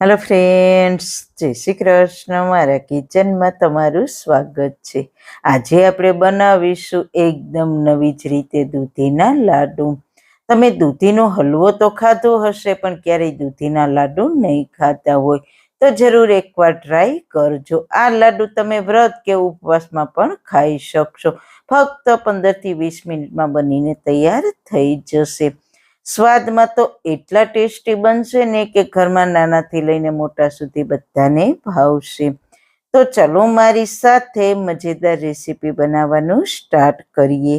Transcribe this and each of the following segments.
Hello friends જય શ્રી કૃષ્ણ. મારા કિચનમાં તમારું સ્વાગત છે. આજે આપણે બનાવીશું એકદમ નવી જ રીતે દૂધીના લાડુ. તમે દૂધીનો હલવો તો ખાધો હશે, પણ ક્યારેય દૂધીના લાડુ નહીં ખાતા હોય. તો જરૂર એકવાર ટ્રાય કરજો. આ લાડુ તમે વ્રત કે ઉપવાસમાં પણ ખાઈ શકશો. ફક્ત પંદરથી વીસ મિનિટમાં બનીને તૈયાર થઈ જશે. સ્વાદમાં તો એટલા ટેસ્ટી બનશે ને કે ઘરમાં નાનાથી લઈને મોટા સુધી બધાને ભાવશે. તો ચલો મારી સાથે મજેદાર રેસીપી બનાવવાનું સ્ટાર્ટ કરીએ.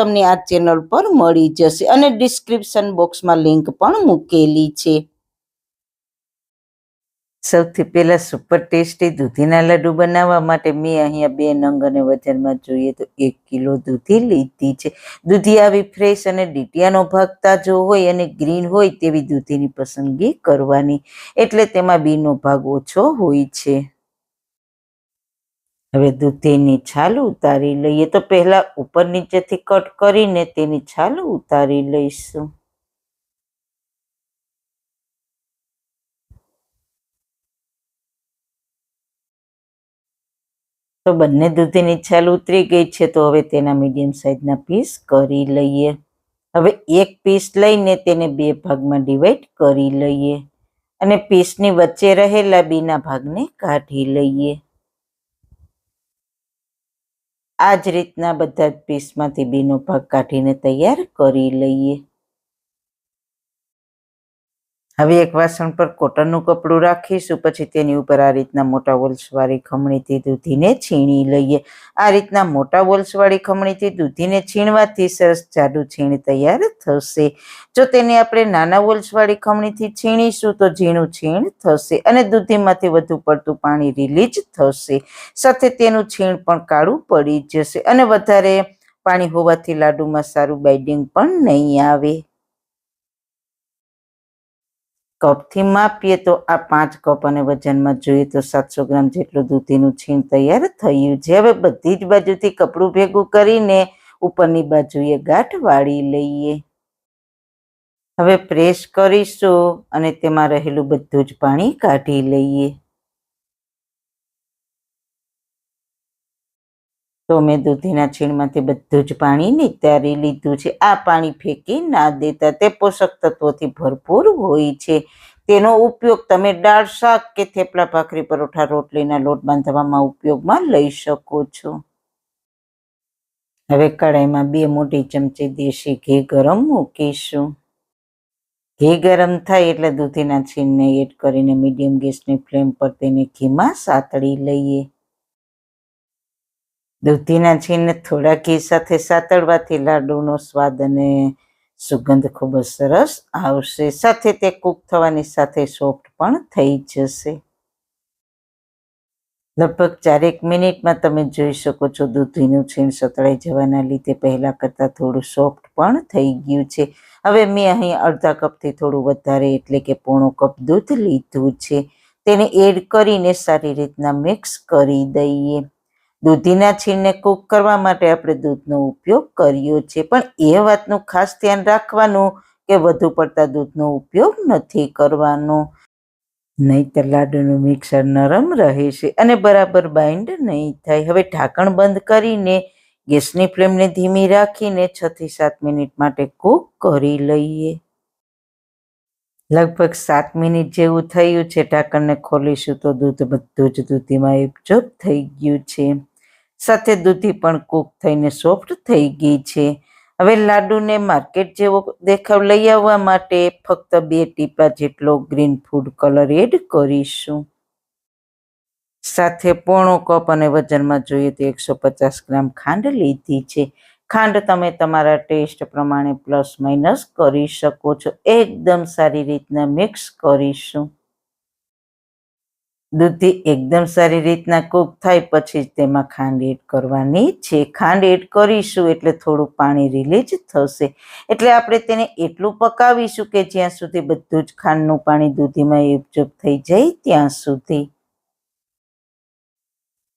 તમને આ ચેનલ પર મળી જશે અને ડિસ્ક્રિપ્શન બોક્સમાં લિંક પણ મૂકેલી છે. સૌથી પહેલાં સુપર ટેસ્ટી દૂધીના લાડુ બનાવવા માટે મેં અહીંયા બે નંગ અને વજનમાં જોઈએ તો એક કિલો દૂધી લીધી છે. દૂધી આવી ફ્રેશ અને ડીટિયાનો ભાગ તાજો હોય અને ગ્રીન હોય તેવી દૂધીની પસંદગી કરવાની. એટલે તેમાં બીનો ભાગ ઓછો હોય છે. હવે દૂધીની છાલ ઉતારી લઈએ તો પહેલા ઉપર નીચેથી કટ કરીને તેની છાલ ઉતારી લઈશું. તો બંને દૂધીની છાલ ઉતરી ગઈ છે, તો હવે તેના મીડિયમ સાઇઝના પીસ કરી લઈએ. હવે એક પીસ લઈને તેને બે ભાગમાં ડિવાઈડ કરી લઈએ અને પીસની વચ્ચે રહેલા બીના ભાગને કાઢી લઈએ. આ જ રીતના બધા જ પીસમાંથી બીનો ભાગ કાઢીને તૈયાર કરી લઈએ. હવે એક વાસણ પર કોટનનું કપડું રાખીશું, પછી તેની ઉપર આ રીતના મોટા વોલ્સવાળી ખમણીથી દૂધીને છીણી લઈએ. આ રીતના મોટા વોલ્સવાળી ખમણીથી દૂધીને છીણવાથી સરસ જાડું છીણ તૈયાર થશે. જો તેને આપણે નાના વોલ્સવાળી ખમણીથી છીણીશું, તો ઝીણું છીણ થશે અને દૂધીમાંથી વધુ પડતું પાણી રિલીઝ થશે. સાથે તેનું છીણ પણ કાળું પડી જશે અને વધારે પાણી હોવાથી લાડુમાં સારું બાઇડિંગ પણ નહીં આવે. કપથી માપીએ તો આ પાંચ કપ અને વજનમાં જોઈએ તો સાતસો ગ્રામ જેટલું દૂધીનું છીણ તૈયાર થયું છે. હવે બધી જ બાજુથી કપડું ભેગું કરીને ઉપરની બાજુએ ગાંઠ વાળી લઈએ. હવે પ્રેસ કરીશું અને તેમાં રહેલું બધું જ પાણી કાઢી લઈએ. તો મેં દૂધીના છીણમાંથી બધું જ પાણી નિતારી લીધું છે. આ પાણી ફેંકી ના દેતા તે પોષક તત્વોથી ભરપૂર હોય છે. તેનો ઉપયોગ તમે દાળ, શાક કે થેપલા, ભાખરી, પરોઠા, રોટલીના લોટ બાંધવામાં ઉપયોગમાં લઈ શકો છો. હવે કડાઈમાં બે મોટી ચમચી દેશી ઘી ગરમ મૂકીશું. ઘી ગરમ થાય એટલે દૂધીના છીણને એડ કરીને મીડિયમ ગેસની ફ્લેમ પર તેને ઘીમાં સાતળી લઈએ. દૂધીના છીણને થોડા ઘી સાથે સાતળવાથી લાડુનો સ્વાદ અને સુગંધ ખૂબ જ સરસ આવશે. સાથે તે કૂક થવાની સાથે સોફ્ટ પણ થઈ જશે. લગભગ ચારેક મિનિટમાં તમે જોઈ શકો છો દૂધીનું છીણ સતળાઈ જવાના લીધે પહેલાં કરતાં થોડું સોફ્ટ પણ થઈ ગયું છે. હવે મેં અહીં અડધા કપથી થોડું વધારે એટલે કે પોણો કપ દૂધ લીધું છે. તેને એડ કરીને સારી રીતના મિક્સ કરી દઈએ. દૂધીના છીણને કૂક કરવા માટે આપણે દૂધનો ઉપયોગ કર્યો છે. પણ એ વાતનું ખાસ ધ્યાન રાખવાનું કે વધુ પડતા દૂધનો ઉપયોગ નથી કરવાનો. નહીતર લાડુનું મિક્સર નરમ રહેશે અને બરાબર બાઇન્ડ નહીં થાય. હવે ઢાંકણ બંધ કરીને ગેસની ફ્લેમને ધીમી રાખીને છ થી સાત મિનિટ માટે કૂક કરી લઈએ. લગભગ સાત મિનિટ જેવું થયું છે. ઢાંકણને ખોલીશું તો દૂધ બધું જ દૂધીમાં એકજોબ થઈ ગયું છે. સાથે દૂધી પણ કૂક થઈને સોફ્ટ થઈ ગઈ છે. હવે લાડુને માર્કેટ જેવો દેખાવ લઈ આવવા માટે ફક્ત બે ટીપા જેટલો ગ્રીન ફૂડ કલર એડ કરીશું. સાથે પોણો કપ અને વજનમાં જોઈએ તો એકસો પચાસ ગ્રામ ખાંડ લીધી છે. ખાંડ તમે તમારા ટેસ્ટ પ્રમાણે પ્લસ માઇનસ કરી શકો છો. એકદમ સારી રીતના મિક્સ કરીશું. દૂધી એકદમ સારી રીતના કૂક થાય, પછી જ તેમાં ખાંડ એડ કરવાની છે. ખાંડ એડ કરીશું એટલે થોડું પાણી રિલીઝ થશે. એટલે આપણે તેને એટલું પકાવીશું કે જ્યાં સુધી બધું જ ખાંડનું પાણી દૂધીમાં એકજૂપ થઈ જાય ત્યાં સુધી.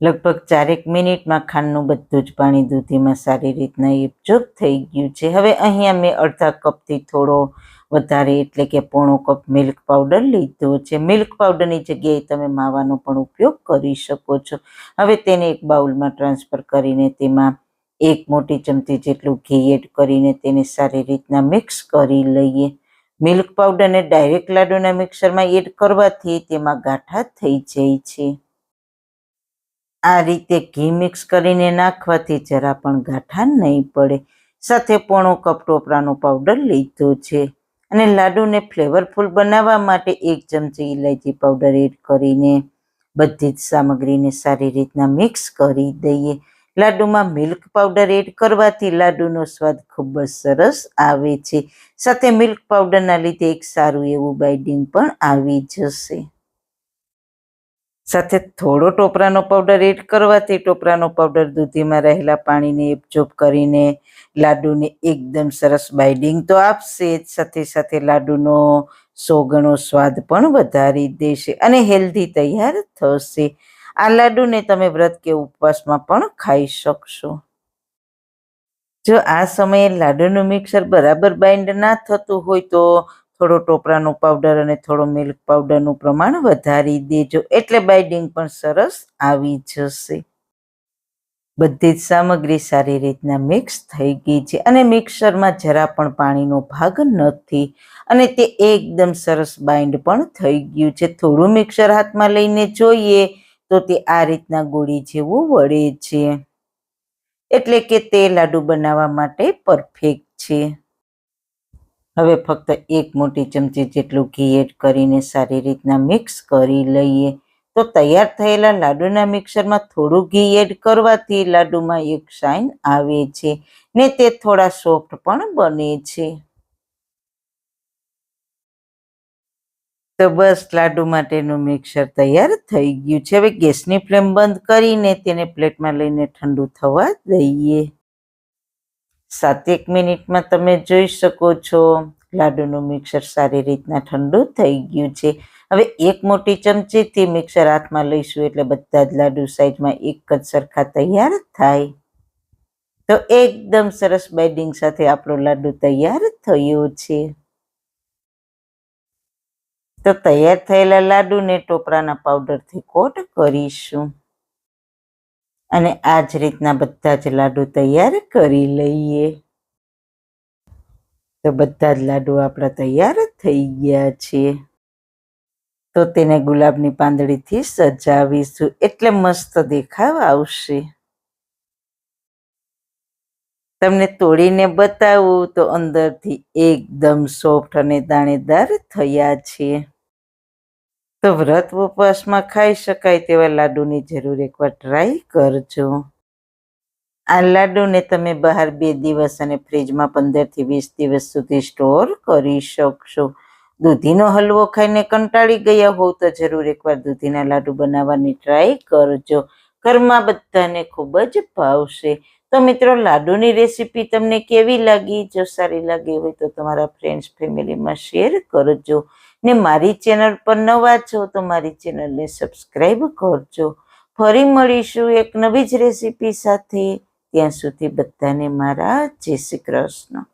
લગભગ ચારેક મિનિટમાં ખાંડનું બધું જ પાણી દૂધીમાં સારી રીતના એકજૂપ થઈ ગયું છે. હવે અહીંયા મેં અડધા કપથી થોડો વધારે એટલે કે પોણો કપ મિલ્ક પાવડર લીધો છે. મિલ્ક પાવડરની જગ્યાએ તમે માવાનો પણ ઉપયોગ કરી શકો છો. હવે તેને એક બાઉલમાં ટ્રાન્સફર કરીને તેમાં એક મોટી ચમચી જેટલું ઘી એડ કરીને તેને સારી રીતના મિક્સ કરી લઈએ. મિલ્ક પાવડરને ડાયરેક્ટ લાડુના મિક્સરમાં એડ કરવાથી તેમાં ગાંઠા થઈ જાય છે. આ રીતે ઘી મિક્સ કરીને નાખવાથી જરા પણ ગાંઠા નહીં પડે. સાથે પોણો કપ ટોપરાનો પાવડર લીધો છે. અને લાડુને ફ્લેવરફુલ બનાવવા માટે એક ચમચી ઇલાયચી પાવડર એડ કરીને બધી જ સામગ્રીને સારી રીતના મિક્સ કરી દઈએ. લાડુમાં મિલ્ક પાવડર એડ કરવાથી લાડુનો સ્વાદ ખૂબ જ સરસ આવે છે. સાથે મિલ્ક પાવડરના લીધે એક સારું એવું બાઇડિંગ પણ આવી જશે. સાથે થોડો ટોપરાનો પાવડર એડ કરવાથી ટોપરાનો પાવડર દૂધીમાં રહેલા પાણીને એબજોબ કરીને લાડુને એકદમ સરસ બાઇડિંગ તો આપશે જ. સાથે સાથે લાડુનો સો ગણો સ્વાદ પણ વધારી દેશે અને હેલ્ધી તૈયાર થશે. આ લાડુને તમે વ્રત કે ઉપવાસમાં પણ ખાઈ શકશો. જો આ સમયે લાડુનું મિક્સર બરાબર બાઇન્ડ ના થતું હોય તો થોડો ટોપરાનો પાવડર અને થોડો મિલ્ક પાવડરનું પ્રમાણ વધારી દેજો. એટલે બાઇડિંગ પણ સરસ આવી જશે. બધી જ સામગ્રી સારી રીતના મિક્સ થઈ ગઈ છે. અને મિક્સરમાં જરા પણ પાણીનો ભાગ નથી. અને તે એકદમ સરસ બાઇન્ડ પણ થઈ ગયું છે. થોડું મિક્સર હાથમાં લઈને જોઈએ તો તે આ રીતના ગોળી જેવું વળે છે. એટલે કે તે લાડુ બનાવવા માટે પરફેક્ટ છે. હવે ફક્ત એક મોટી ચમચી જેટલું ઘી એડ કરીને સારી રીતના મિક્સ કરી લઈએ. તો તૈયાર થયેલા લાડુના મિક્સરમાં થોડું ઘી એડ કરવાથી લાડુમાં એક શાઇન આવે છે ને તે થોડા સોફ્ટ પણ બને છે. તો બસ લાડુ માટેનું મિક્સર તૈયાર થઈ ગયું છે. હવે ગેસની ફ્લેમ બંધ કરીને તેને પ્લેટમાં લઈને ઠંડુ થવા દઈએ. સાતેક મિનિટમાં તમે જોઈ શકો છો. લાડુનું મિક્સર સારી રીતના ઠંડુ થઈ ગયું છે. હવે એક મોટી ચમચીથી મિક્સર હાથમાં લઈશું એટલે બધા જ લાડુ સાઈઝમાં એક જ સરખા તૈયાર થાય. તો એકદમ સરસ બેડિંગ સાથે આપણો લાડુ તૈયાર થયો છે. તો તૈયાર થયેલા લાડુને ટોપરાના પાવડરથી કોટ કરીશું. અને આ જ રીતના બધા જ લાડુ તૈયાર કરી લઈએ. તો બધા જ લાડુ આપણા તૈયાર થઈ ગયા છે. તો તેને ગુલાબની પાંદડીથી સજાવીશું. એટલે મસ્ત દેખાવ આવશે. તમને તોડીને બતાવું તો અંદરથી એકદમ સોફ્ટ અને દાણેદાર થયા છે. તો વ્રત ઉપવાસમાં ખાઈ શકાય તેવા લાડુની જરૂર એકવાર ટ્રાય કરજો. આ લાડુને તમે બહાર બે દિવસ અને ફ્રીજમાં પંદરથી વીસ દિવસ સુધી સ્ટોર કરી શકશો. દૂધીનો હલવો ખાઈને કંટાળી ગયા હોવ તો જરૂર એકવાર દૂધીના લાડુ બનાવવાની ટ્રાય કરજો. ઘરમાં બધાને ખૂબ જ ભાવશે. તો મિત્રો, લાડુની રેસીપી તમને કેવી લાગી? જો સારી લાગી હોય તો તમારા ફ્રેન્ડ્સ ફેમિલીમાં શેર કરજો. ને મારી ચેનલ પર નવા છો તો મારી ચેનલને સબસ્ક્રાઈબ કરજો. ફરી મળીશું એક નવી જ રેસીપી સાથે. ત્યાં સુધી બધાને મારા જય શ્રી કૃષ્ણ.